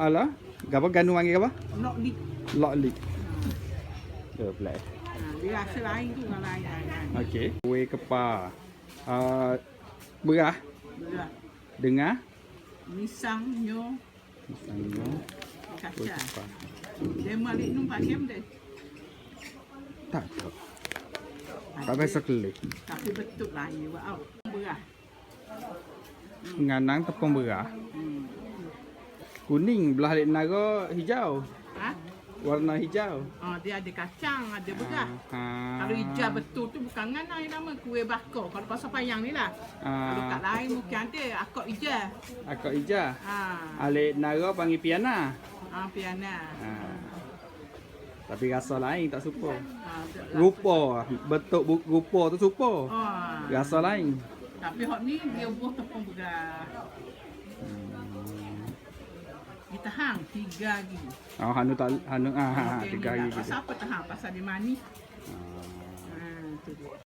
Alah, gapa ganu panggil apa? Lock lit. Dia pula. eh. Ha, dia rasa lain tu dengan lain. lain, lain. Okey. Kuih kepa. Uh, berah Belah. dengar. Misang, nyo, Misalnya kuih kacang. kepa. Dia malik nung pakai dia. Tak tahu. Tak biasa kelih. Tapi betul lah buat out. Berah. Nganang tepung berah. Hmm. Kuning belah lik nara hijau. Ha? Warna hijau. Oh, dia ada kacang, ada berah. Ha. Kalau hijau betul tu bukan ngana yang nama kuih bakar. Kalau pasal payang ni lah. Kalau kat Ah, lain mungkin ada akak hijau. akak hijau. Ha. Alik nara panggil piana. Ha, piana. Ha. Tapi rasa lain tak serupa. Ha, Rupa, bentuk bu- rupa tu serupa. Oh. Rasa lain. Tapi hot ni dia buah tepung berah. itahang tigagi. Oh, ah, hanu tal hanu ah, tigagi. Pasapot ah, ha pasalimani. Ah, ah tuloy.